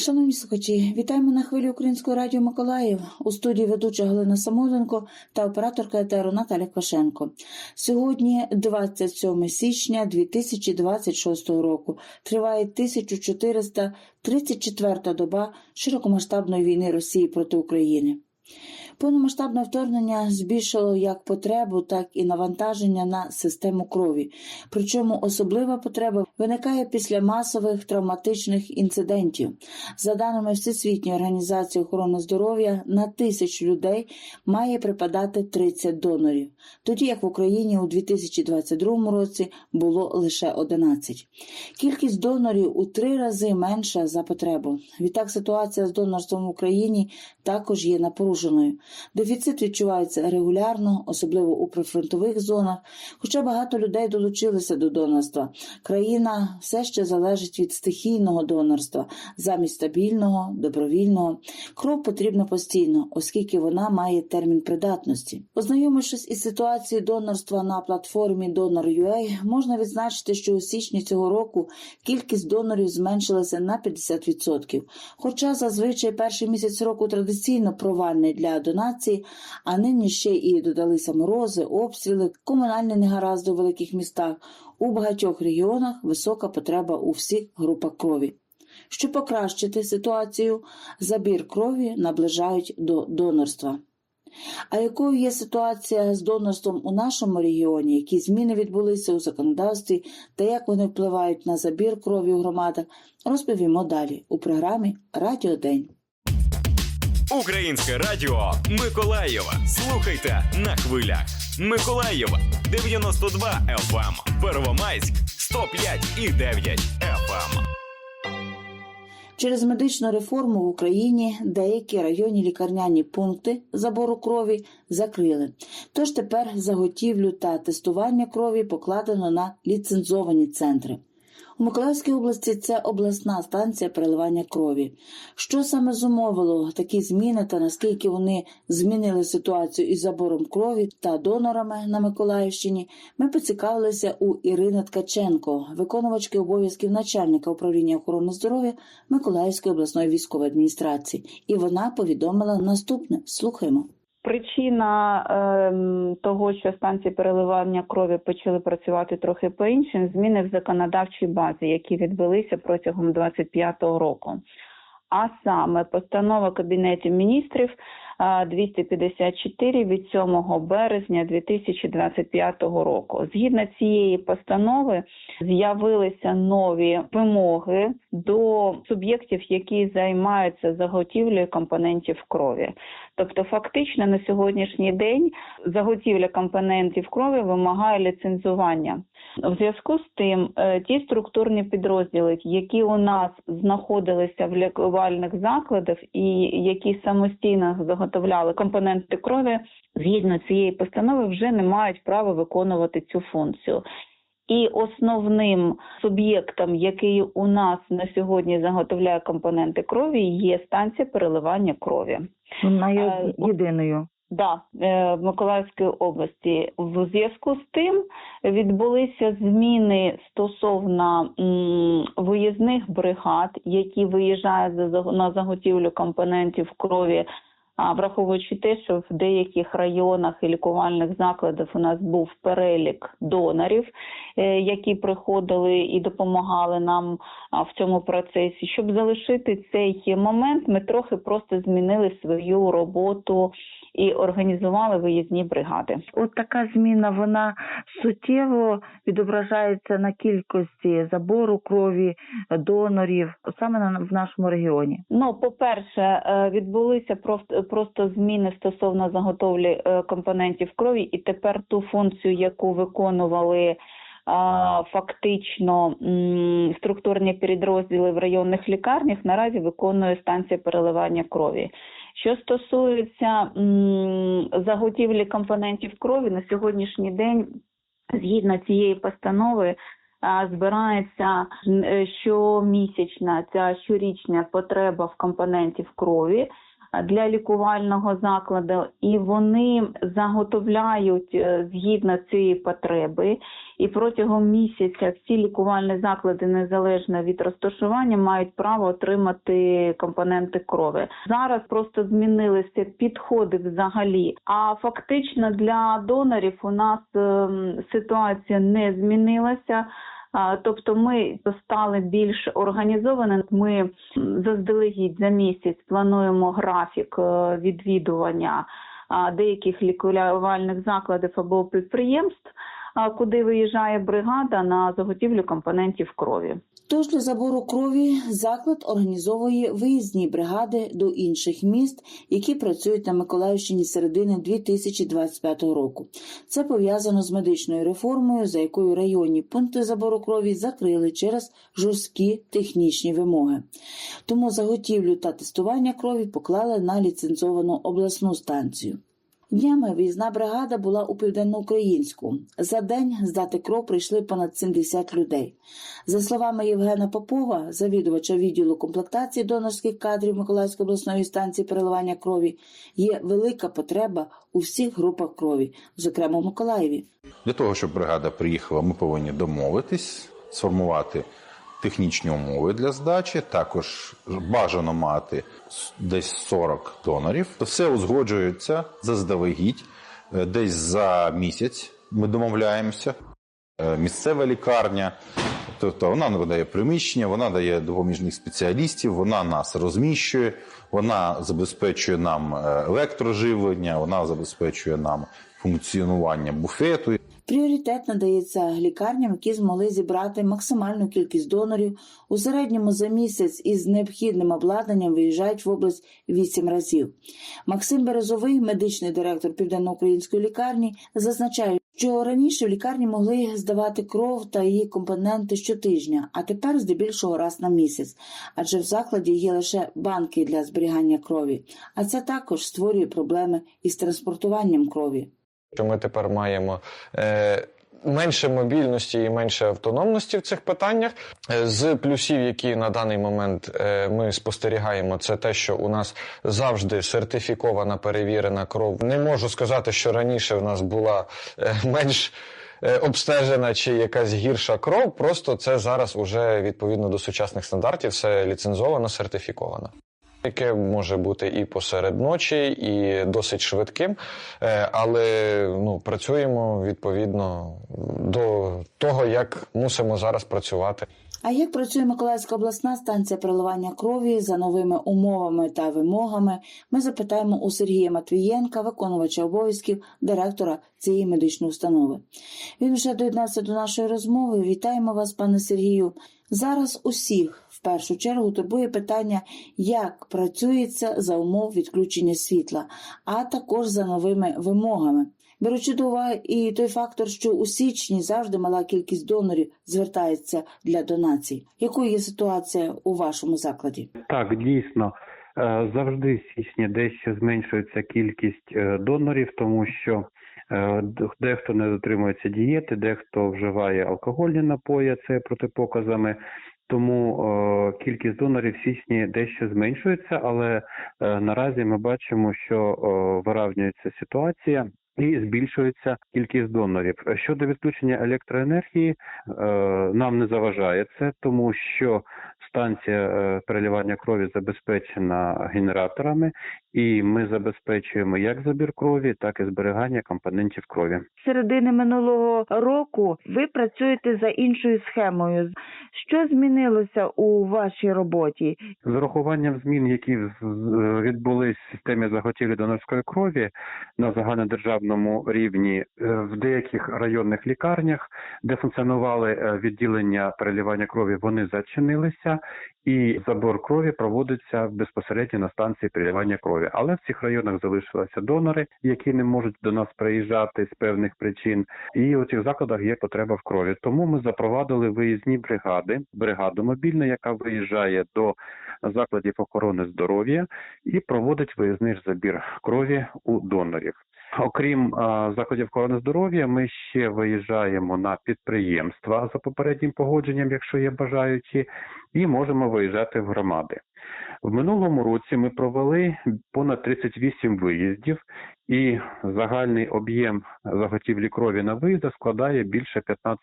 Шановні слухачі, вітаємо на хвилі Українського радіо Миколаїв. У студії ведуча Галина Самойленко та операторка етеру Наталя Квашенко. Сьогодні, 27 січня 2026 року, триває 1434-та доба широкомасштабної війни Росії проти України. Повномасштабне вторгнення збільшило як потребу, так і навантаження на систему крові. Причому особлива потреба виникає після масових травматичних інцидентів. За даними Всесвітньої організації охорони здоров'я, на тисячу людей має припадати 30 донорів, тоді як в Україні у 2022 році було лише 11. Кількість донорів у три рази менша за потребу. Відтак ситуація з донорством в Україні також є напруженою. Дефіцит відчувається регулярно, особливо у прифронтових зонах. Хоча багато людей долучилися до донорства, країна все ще залежить від стихійного донорства замість стабільного, добровільного. Кров потрібна постійно, оскільки вона має термін придатності. Ознайомившись із ситуацією донорства на платформі Donor.ua, можна відзначити, що у січні цього року кількість донорів зменшилася на 50%. Хоча зазвичай перший місяць року традиційно провальний для донації, а нині ще і додалися морози, обстріли, комунальні негаразди у великих містах. У багатьох регіонах висока потреба у всіх групах крові. Щоб покращити ситуацію, забір крові наближають до донорства. А якою є ситуація з донорством у нашому регіоні, які зміни відбулися у законодавстві та як вони впливають на забір крові у громадах, розповімо далі у програмі Радіо День. Українське радіо Миколаєва. Слухайте на хвилях. Миколаєва 92 FM. Первомайськ 105 і 9 FM. Через медичну реформу в Україні деякі районні лікарняні пункти забору крові закрили. Тож тепер заготівлю та тестування крові покладено на ліцензовані центри. У Миколаївській області це обласна станція переливання крові. Що саме зумовило такі зміни та наскільки вони змінили ситуацію із забором крові та донорами на Миколаївщині, ми поцікавилися у Ірини Ткаченко, виконувачки обов'язків начальника управління охорони здоров'я Миколаївської обласної військової адміністрації, і вона повідомила наступне: слухаємо. Причина е, того, що станції переливання крові почали працювати трохи по іншим, зміни в законодавчій базі, які відбулися протягом 25-го року. А саме постанова Кабінету міністрів 254 від 7 березня 2025 року. Згідно цієї постанови з'явилися нові вимоги до суб'єктів, які займаються заготівлею компонентів крові. Тобто, фактично на сьогоднішній день заготівля компонентів крові вимагає ліцензування. В зв'язку з тим, е, ті структурні підрозділи, які у нас знаходилися в лікувальних закладах і які самостійно заготовляли компоненти крові, згідно цієї постанови, вже не мають права виконувати цю функцію. І основним суб'єктом, який у нас на сьогодні заготовляє компоненти крові, є станція переливання крові. Вона Е, є єдиною. Да, е, в Миколаївській області. В зв'язку з тим відбулися зміни стосовно виїзних бригад, які виїжджають на заготівлю компонентів крові. Враховуючи те, що в деяких районах і лікувальних закладах у нас був перелік донорів, е, які приходили і допомагали нам в цьому процесі. Щоб залишити цей момент, ми трохи просто змінили свою роботу і організували виїзні бригади. От така зміна вона суттєво відображається на кількості забору крові, донорів саме на в нашому регіоні. Ну, по-перше, е, відбулися просто, просто зміни стосовно заготовлі е, компонентів крові, і тепер ту функцію, яку виконували. Фактично структурні підрозділи в районних лікарнях наразі виконує станція переливання крові. Що стосується заготівлі компонентів крові, на сьогоднішній день, згідно цієї постанови, збирається е, щомісячна ця щорічна потреба в компонентів крові. А, для лікувального закладу, і вони заготовляють е, згідно цієї потреби. І протягом місяця всі лікувальні заклади, незалежно від розташування, мають право отримати компоненти крові. Зараз просто змінилися підходи взагалі. А фактично для донорів у нас ем, ситуація не змінилася. Тобто ми стали більш організованими. Ми заздалегідь за місяць плануємо графік е, відвідування деяких лікувальних закладів або підприємств, куди виїжджає бригада на заготівлю компонентів крові. Тож для забору крові заклад організовує виїзні бригади до інших міст, які працюють на Миколаївщині середини 2025 року. Це пов'язано з медичною реформою, за якою районні пункти забору крові закрили через жорсткі технічні вимоги. Тому заготівлю та тестування крові поклали на ліцензовану обласну станцію. Днями виїзна бригада була у південноукраїнську. За день здати кров прийшли понад 70 людей. За словами Євгена Попова, завідувача відділу комплектації донорських кадрів Миколаївської обласної станції переливання крові, є велика потреба у всіх групах крові, зокрема в Миколаєві. Для того, щоб бригада приїхала, ми повинні домовитись, сформувати технічні умови для здачі. Також бажано мати десь 40 донорів. Все узгоджується заздалегідь. Е, Десь за місяць ми домовляємося. Е, Місцева лікарня, тобто вона надає приміщення, вона дає допоміжних спеціалістів, вона нас розміщує, вона забезпечує нам е, електроживлення, вона забезпечує нам функціонування буфету. Пріоритет надається лікарням, які змогли зібрати максимальну кількість донорів. У середньому за місяць із необхідним обладнанням виїжджають в область вісім разів. Максим Березовий, медичний директор південноукраїнської лікарні, зазначає, що раніше в лікарні могли здавати кров та її компоненти щотижня, а тепер здебільшого раз на місяць, адже в закладі є лише банки для зберігання крові, а це також створює проблеми із транспортуванням крові. що ми тепер маємо е, менше мобільності і менше автономності в цих питаннях. Е, З плюсів, які на даний момент е, ми спостерігаємо, це те, що у нас завжди сертифікована перевірена кров. Не можу сказати, що раніше в нас була е, менш. Обстежена чи якась гірша кров, просто це зараз уже відповідно до сучасних стандартів, все ліцензовано, сертифіковано. Яке може бути і посеред ночі, і досить швидким, Е, але ну, працюємо відповідно до того, як мусимо зараз працювати. А як працює Миколаївська обласна станція переливання крові за новими умовами та вимогами? Ми запитаємо у Сергія Матвієнка, виконувача обов'язків директора цієї медичної установи. Він вже доєднався до нашої розмови. Вітаємо вас, пане Сергію. Зараз усіх в першу чергу турбує питання, як працюється за умов відключення світла, а також за новими вимогами. Беручи до уваги і той фактор, що у січні завжди мала кількість донорів звертається для донацій. Якою є ситуація у вашому закладі? Так, дійсно. Е, Завжди в січні дещо зменшується кількість е, донорів, тому що е, дехто не дотримується дієти, дехто вживає алкогольні напої, це протипоказами. Тому е, кількість донорів в січні дещо зменшується, але е, наразі ми бачимо, що е, виравнюється ситуація. І збільшується кількість донорів. Щодо відключення електроенергії, е, нам не заважає це, тому що станція е, переливання крові забезпечена генераторами, і ми забезпечуємо як забір крові, так і зберігання компонентів крові. Середини минулого року ви працюєте за іншою схемою. Що змінилося у вашій роботі? З урахуванням змін, які відбулись в системі заготівлі донорської крові на загальнодержавному рівні е, в деяких районних лікарнях, де функціонували е, відділення переливання крові, вони зачинилися, і забор крові проводиться безпосередньо на станції переливання крові. Але в цих районах залишилися донори, які не можуть до нас приїжджати з певних причин. І у цих закладах є потреба в крові. Тому ми запровадили виїзні бригади, бригаду мобільну, яка виїжджає до закладів охорони здоров'я і проводить виїзний забір крові у донорів. Окрім а, закладів охорони здоров'я, ми ще виїжджаємо на підприємства за попереднім погодженням, якщо є бажаючі, і можемо виїжджати в громади. В минулому році ми провели понад 38 виїздів, і загальний об'єм заготівлі крові на виїздах складає більше 15%.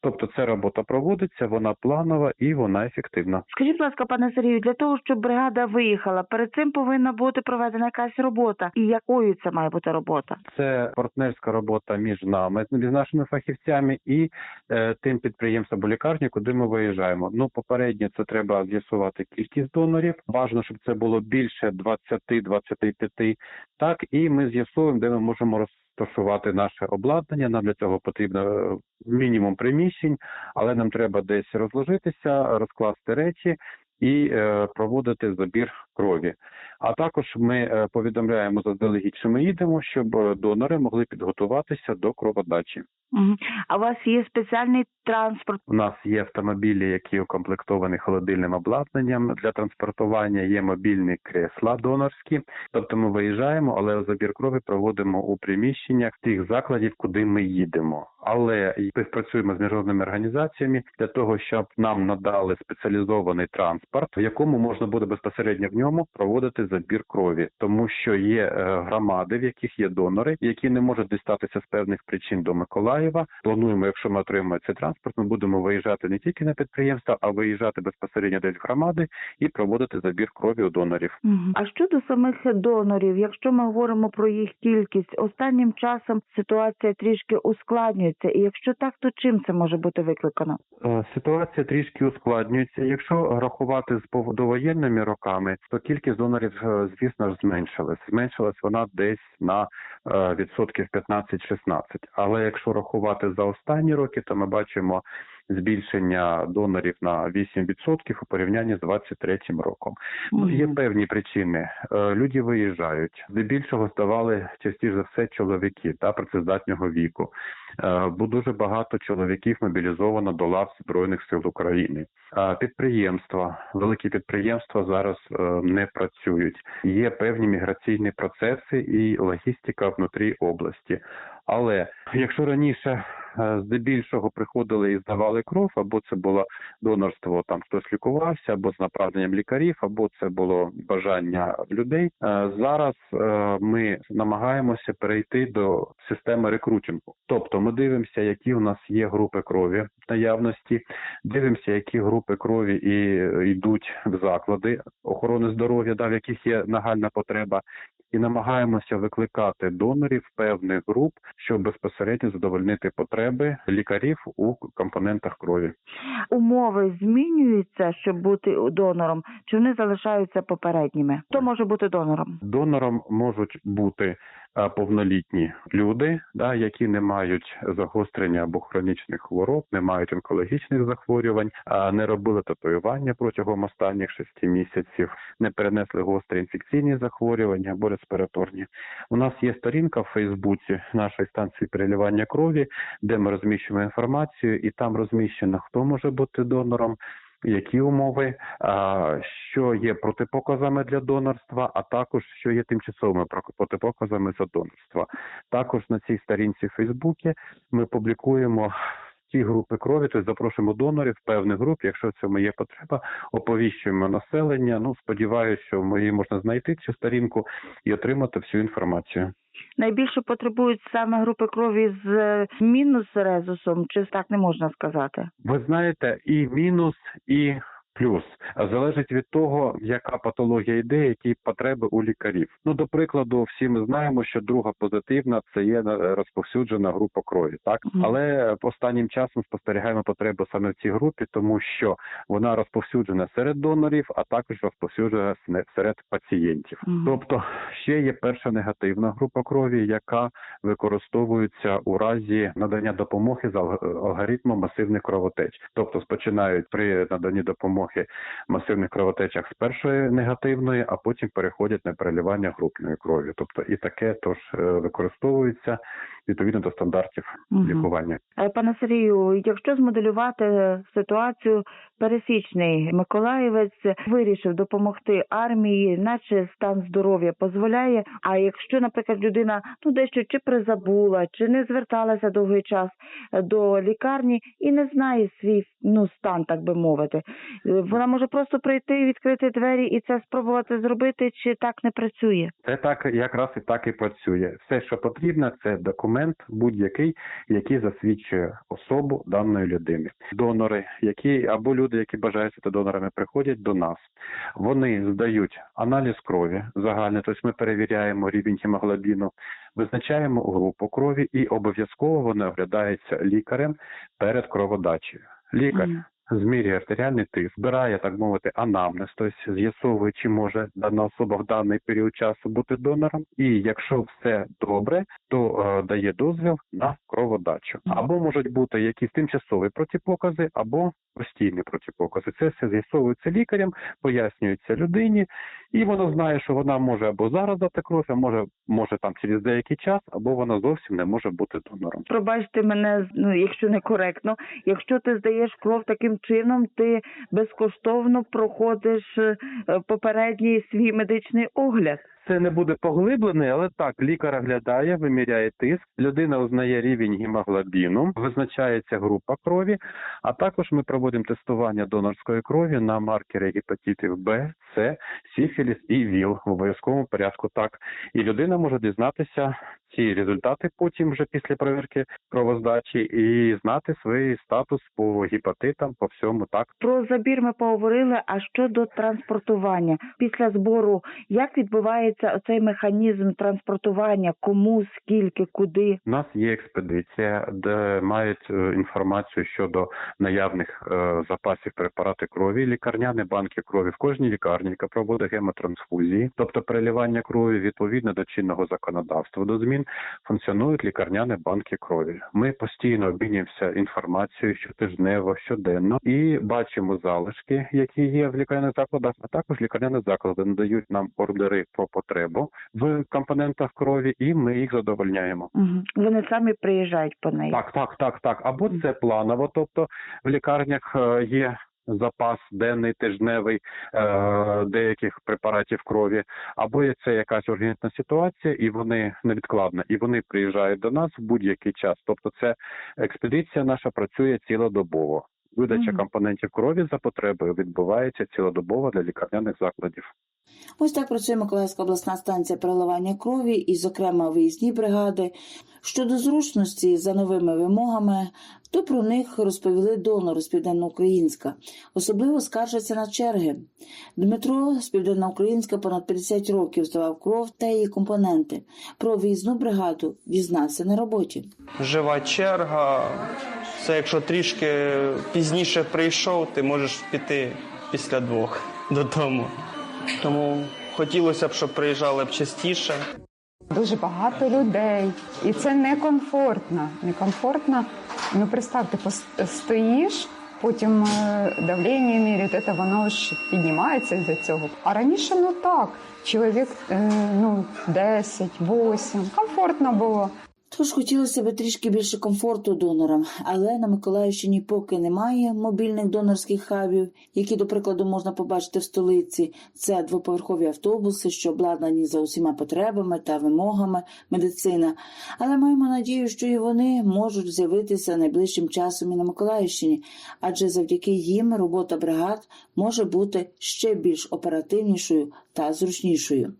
Тобто ця робота проводиться, вона планова і вона ефективна. Скажіть, будь ласка, пане Сергію, для того, щоб бригада виїхала, перед цим повинна бути проведена якась робота. І якою це має бути робота? Це партнерська робота між нами, між нашими фахівцями і е, тим підприємством або лікарні, куди ми виїжджаємо. Ну, попередньо це треба з'ясувати кількість донорів. Бажано, щоб це було більше 20-25. Так, і ми з'ясуємо, де ми можемо розташувати наше обладнання. Нам для цього потрібно е, мінімум приміщень, але нам треба десь розложитися, розкласти речі і е, проводити забір крові. А також ми е, повідомляємо заздалегідь, що ми їдемо, щоб е, донори могли підготуватися до кроводачі. А у вас є спеціальний транспорт? У нас є автомобілі, які укомплектовані холодильним обладнанням для транспортування. Є мобільні кресла донорські. Тобто ми виїжджаємо, але забір крові проводимо у приміщеннях тих закладів, куди ми їдемо. Але співпрацюємо з міжнародними організаціями для того, щоб нам надали спеціалізований транспорт, в якому можна буде безпосередньо в ньому проводити забір крові, тому що є е, громади, в яких є донори, які не можуть дістатися з певних причин до Миколаєва. Плануємо, якщо ми отримаємо цей транспорт, ми будемо виїжджати не тільки на підприємства, а виїжджати безпосередньо десь в громади і проводити забір крові у донорів. А щодо самих донорів, якщо ми говоримо про їх кількість, останнім часом ситуація трішки ускладнюється. І якщо так, то чим це може бути викликано? Е, Ситуація трішки ускладнюється. Якщо рахувати з пов- довоєнними роками, то кількість донорів, звісно ж, зменшилась. Зменшилась вона десь на е, відсотків 15-16. Але якщо рахувати за останні роки, то ми бачимо збільшення донорів на 8% у порівнянні з 23 роком. Ну, Є певні причини. Е, Люди виїжджають. Здебільшого здавали частіше за все чоловіки та працездатнього віку. Е, Бо дуже багато чоловіків мобілізовано до лав Збройних сил України. Підприємства, великі підприємства зараз е, не працюють. Є певні міграційні процеси і логістика внутрі області. Але якщо раніше здебільшого приходили і здавали кров, або це було донорство, там хтось лікувався, або з направленням лікарів, або це було бажання людей. Е, Зараз е, ми намагаємося перейти до системи рекрутингу. Тобто ми дивимося, які у нас є групи крові наявності, дивимося, які групи крові і е, йдуть в заклади охорони здоров'я, да, в яких є нагальна потреба, і намагаємося викликати донорів певних груп, щоб безпосередньо задовольнити потреби лікарів у компонентах крові. Умови змінюються, щоб бути донором, чи вони залишаються попередніми? Хто може бути донором? Донором можуть бути повнолітні люди, да, які не мають загострення або хронічних хвороб, не мають онкологічних захворювань, не робили татуювання протягом останніх шести місяців, не перенесли гострі інфекційні захворювання або респіраторні. У нас є сторінка в Фейсбуці нашої станції переливання крові, де ми розміщуємо інформацію, і там розміщено, хто може бути донором. Які умови, що є протипоказами для донорства, а також що є тимчасовими про- протипоказами за донорства. Також на цій сторінці в Фейсбуці ми публікуємо ті групи крові, тобто запрошуємо донорів певних груп, якщо в цьому є потреба, оповіщуємо населення. Ну сподіваюся, що її можна знайти цю сторінку і отримати всю інформацію. Найбільше потребують саме групи крові з е, мінус резусом, чи так не можна сказати? Ви знаєте, і мінус, і плюс залежить від того, яка патологія йде, які потреби у лікарів. Ну до прикладу, всі ми знаємо, що друга позитивна це є е, розповсюджена група крові, так Мгм. але останнім часом спостерігаємо потребу саме в цій групі, тому що вона розповсюджена серед донорів, а також розповсюджена серед пацієнтів. Мгм. Тобто ще є перша негативна група крові, яка використовується у разі надання допомоги за алг- алгоритмом масивних кровотеч. Тобто спочинають при наданні допомоги масивних кровотечах з першої негативної, а потім переходять на переливання групної крові. Тобто і таке тож е, використовується. відповідно до стандартів Мгм. лікування. Е, Пане Сергію, якщо змоделювати ситуацію, пересічний миколаївець вирішив допомогти армії, наче стан здоров'я дозволяє. А якщо, наприклад, людина ну дещо чи призабула, чи не зверталася довгий час е, до лікарні і не знає свій ну стан, так би мовити, вона може просто прийти, відкрити двері і це спробувати зробити, чи так не працює? Це так якраз і так і працює. Все, що потрібно, це документ будь-який, який засвідчує особу даної людини. Донори, які або люди, які бажають стати донорами, приходять до нас. Вони здають аналіз крові загальний, тобто ми перевіряємо рівень гемоглобіну, визначаємо групу крові і обов'язково вони оглядаються лікарем перед кроводачею. Лікар. Змірює артеріальний тиск, збирає, так мовити, анамнез, тобто з'ясовує, чи може дана особа в даний період часу бути донором. І якщо все добре, то е, дає дозвіл на кроводачу. Або можуть бути якісь тимчасові протипокази, або постійні протипокази. Це все з'ясовується лікарем, пояснюється людині, і вона знає, що вона може або зараз дати кров, а може, може там через деякий час, або вона зовсім не може бути донором. Пробачте мене, ну якщо некоректно. Якщо ти здаєш кров таким чином, ти безкоштовно проходиш е, попередній свій медичний огляд. Це не буде поглиблений, але так, лікар оглядає, виміряє тиск, людина узнає рівень гемоглобіну, визначається група крові, а також ми проводимо тестування донорської крові на маркери гепатитів Б, С, сіфіліс і ВІЛ в обов'язковому порядку. Так, і людина може дізнатися ці результати потім вже після перевірки кровоздачі і знати свій статус по гепатитам, по всьому так. Про забір ми поговорили. А щодо транспортування після збору, як відбувається оцей механізм транспортування? Кому, скільки, куди? У нас є експедиція, де мають е, інформацію щодо наявних е, запасів препарати крові, лікарняні банки крові в кожній лікарні, яка проводить гемотрансфузії, тобто переливання крові відповідно до чинного законодавства до змін функціонують лікарняні банки крові. Ми постійно обмінюємося інформацією щотижнево, щоденно і бачимо залишки, які є в лікарняних закладах, а також лікарняні заклади надають нам ордери про потребу в компонентах крові, і ми їх задовольняємо. Угу. Вони самі приїжджають по неї. Так, так, так, так. Або це планово, тобто в лікарнях е, є запас денний, тижневий е, деяких препаратів крові, або є це якась ургентна ситуація, і вони невідкладна, і вони приїжджають до нас в будь-який час. Тобто, це експедиція наша працює цілодобово. Видача компонентів крові за потребою відбувається цілодобово для лікарняних закладів. Ось так працює Миколаївська обласна станція переливання крові і, зокрема, виїзні бригади. Щодо зручності за новими вимогами, то про них розповіли донори з Південноукраїнська. Особливо скаржаться на черги. Дмитро з Південноукраїнська понад 50 років здавав кров та її компоненти. Про виїзну бригаду дізнався на роботі. жива черга. Це якщо трішки пізніше прийшов, ти можеш піти після двох додому. Тому хотілося б, щоб приїжджали б частіше. Дуже багато людей, і це некомфортно. Некомфортно. Ну, представте, стоїш, потім е, давлення міряють, це воно ж піднімається з цього. А раніше ну так, чоловік е, ну 10, 8, комфортно було. Тож хотілося б трішки більше комфорту донорам, але на Миколаївщині поки немає мобільних донорських хабів, які, до прикладу, можна побачити в столиці. Це двоповерхові автобуси, що обладнані за усіма потребами та вимогами медицина. Але маємо надію, що і вони можуть з'явитися найближчим часом і на Миколаївщині, адже завдяки їм робота бригад може бути ще більш оперативнішою та зручнішою.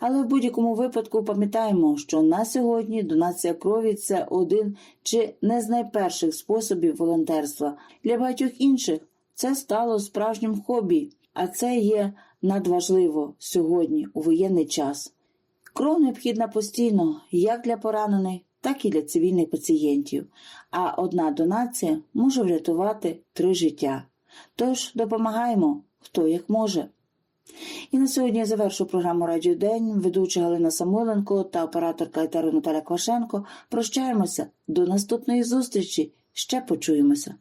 Але в будь-якому випадку пам'ятаємо, що на сьогодні донація крові це один чи не з найперших способів волонтерства. Для багатьох інших це стало справжнім хобі, а це є надважливо сьогодні у воєнний час. Кров необхідна постійно як для поранених, так і для цивільних пацієнтів. А одна донація може врятувати три життя. Тож допомагаємо, хто як може. І на сьогодні я завершу програму Радіо День. Ведуча Галина Самойленко та операторка Етеру Наталя Квашенко. Прощаємося до наступної зустрічі. Ще почуємося.